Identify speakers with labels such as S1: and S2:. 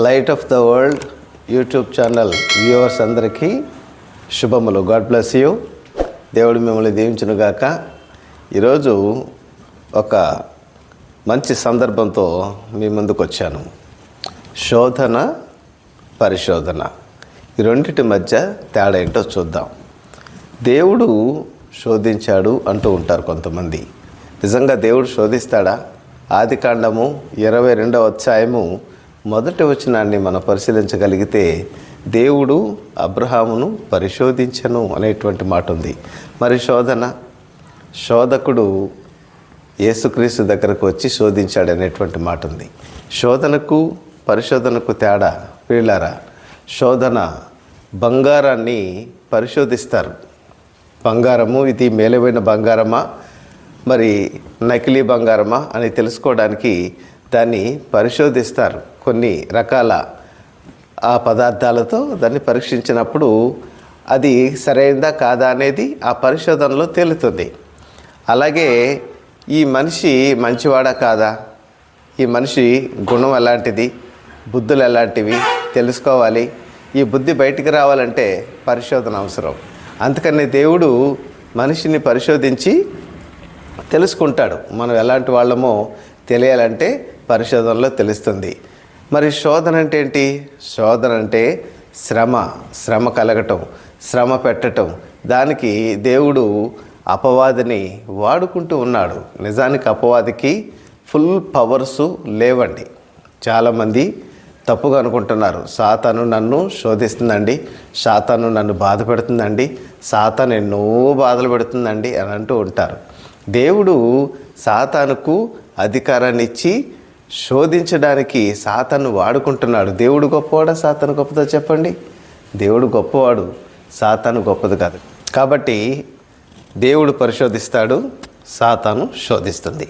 S1: Light of the world YouTube channel viewers అందరికీ శుభములు. God bless you దేవుడు మిమ్మల్ని దీవించునుగాక ఈరోజు ఒక మంచి సందర్భంతో మీ ముందుకు వచ్చాను. శోధన పరిశోధన. ఈ రెండింటి మధ్య తేడా ఏంటో చూద్దాం. దేవుడు శోధించాడు అంటూ ఉంటారు కొంతమంది. నిజంగా దేవుడు శోధిస్తాడా? ఆది కాండము ఇరవై రెండవ అధ్యాయము మొదటి వచనాన్ని మనం పరిశీలించగలిగితే దేవుడు అబ్రహామును పరిశోధించను అనేటువంటి మాట ఉంది మరి శోధన? శోధకుడు యేసుక్రీస్తు దగ్గరకు వచ్చి శోధించాడు అనేటువంటి మాట ఉంది శోధనకు పరిశోధనకు తేడా? వీళ్ళారా? శోధన బంగారాన్ని పరిశోధిస్తారు. బంగారము ఇది మేలువైన బంగారమా? మరి నకిలీ బంగారమా? అని తెలుసుకోవడానికి దాన్ని పరిశోధిస్తారు. కొన్ని రకాల ఆ పదార్థాలతో దాన్ని పరీక్షించినప్పుడు అది సరైనదా కాదా అనేది ఆ పరిశోధనలో తేలుతుంది. అలాగే ఈ మనిషి మంచివాడా కాదా? ఈ మనిషి గుణం ఎలాంటిది? బుద్ధులు ఎలాంటివి? తెలుసుకోవాలి. ఈ బుద్ధి బయటికి రావాలంటే పరిశోధన అవసరం. అందుకని దేవుడు మనిషిని పరిశోధించి తెలుసుకుంటాడు. మనం ఎలాంటి వాళ్ళమో తెలియాలంటే పరిశోధనలో తెలుస్తుంది. మరి శోధన అంటే ఏంటి? శోధన అంటే శ్రమ శ్రమ కలగటం శ్రమ పెట్టటం. దానికి దేవుడు అపవాదిని వాడుకుంటూ ఉన్నాడు. నిజానికి అపవాదికి ఫుల్ పవర్సు లేవండి. చాలామంది తప్పుగా అనుకుంటున్నారు. సాతాను నన్ను శోధిస్తుందండి. సాతాను నన్ను బాధ పెడుతుందండి. సాతాను ఎన్నో బాధలు పెడుతుందండి అని అంటూ ఉంటారు. దేవుడు సాతానుకు అధికారాన్ని ఇచ్చి శోధించడానికి సాతాను వాడుకుంటున్నాడు. దేవుడు గొప్పవాడా? సాతాను గొప్పదో? చెప్పండి. దేవుడు గొప్పవాడు సాతాను గొప్పది కాదు. కాబట్టి దేవుడు పరిశోధిస్తాడు సాతాను శోధిస్తుంది.